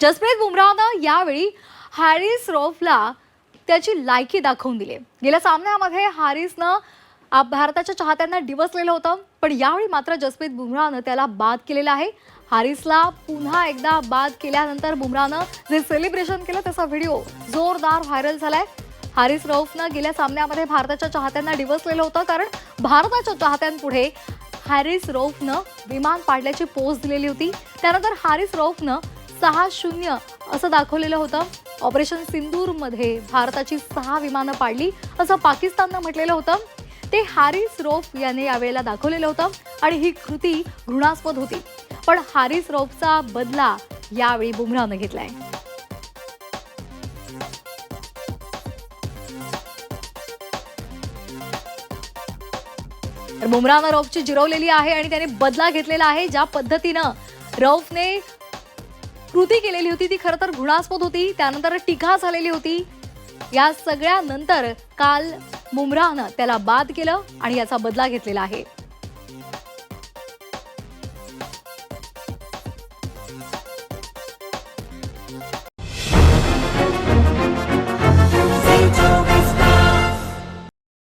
जसप्रीत बुमराहनं यावेळी हॅरिस रॉफला त्याची लायकी दाखवून दिली. गेल्या सामन्यामध्ये हॅरिसनं भारताच्या चाहत्यांना डिवसलेलं होतं पण यावेळी मात्र जसप्रीत बुमराहनं त्याला बाद केलेलं आहे. हॅरिसला पुन्हा एकदा बाद केल्यानंतर बुमराहनं जे सेलिब्रेशन केलं त्याचा व्हिडिओ जोरदार व्हायरल झालाय. हॅरिस रौफनं गेल्या सामन्यामध्ये भारताच्या चाहत्यांना डिवसलेलं होतं कारण भारताच्या चाहत्यांपुढे हॅरिस रौफनं विमान पाडल्याची पोस्ट दिलेली होती. त्यानंतर हॅरिस रौफनं सहा शून्य असं दाखवलेलं होतं. ऑपरेशन सिंदूरमध्ये भारताची सहा विमानं पाडली असं पाकिस्ताननं म्हटलेलं होतं. ते हॅरिस रोफ याने यावेळेला दाखवलेलं होतं आणि ही कृती घृणास्पद होती. पण हॅरिस रोफचा बदला यावेळी बुमराहनं घेतलाय. बुमराहनं रौफची जिरवलेली आहे आणि त्याने बदला घेतलेला आहे ज्या पद्धतीनं रौफने कृती केलेली होती ती खरं तर घृणास्पद होती त्यानंतर टीका झालेली होती. या सगळ्यानंतर काल मुमराहनं त्याला बाद केलं आणि याचा बदला घेतलेला आहे.